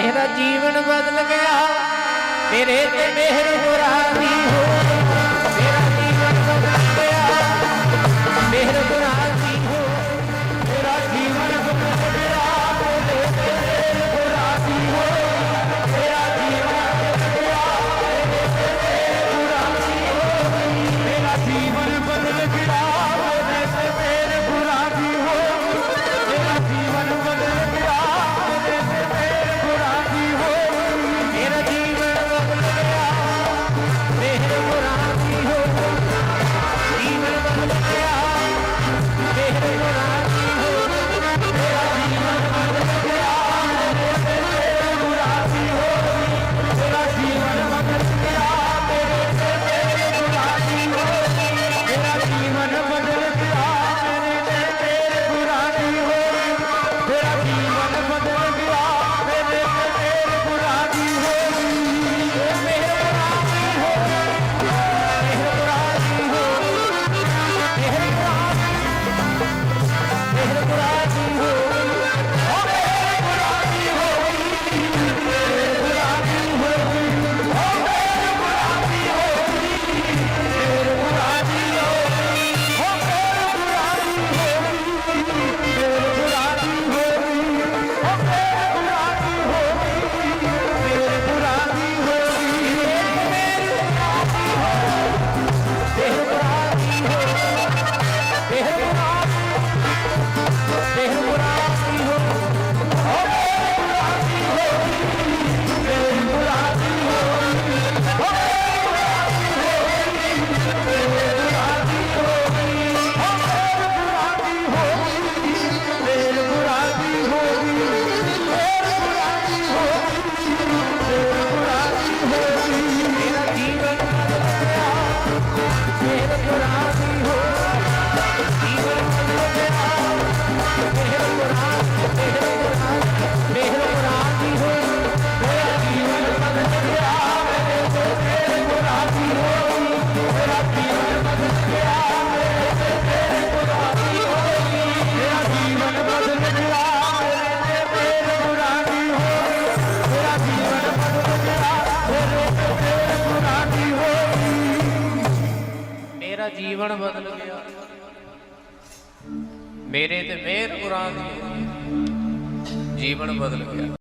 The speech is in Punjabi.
ਮੇਰਾ ਜੀਵਨ ਬਦਲ ਗਿਆ। ਮੇਰੇ ਤੇ ਮਿਹਰ ਹੋ ਰਾਹੀ ਹੋਏ ਜੀਵਨ ਬਦਲ ਗਿਆ। ਮੇਰੇ ਤੇ ਮਿਹਰ ਕੁਰਾਂ ਦੀ ਜੀਵਨ ਬਦਲ ਗਿਆ।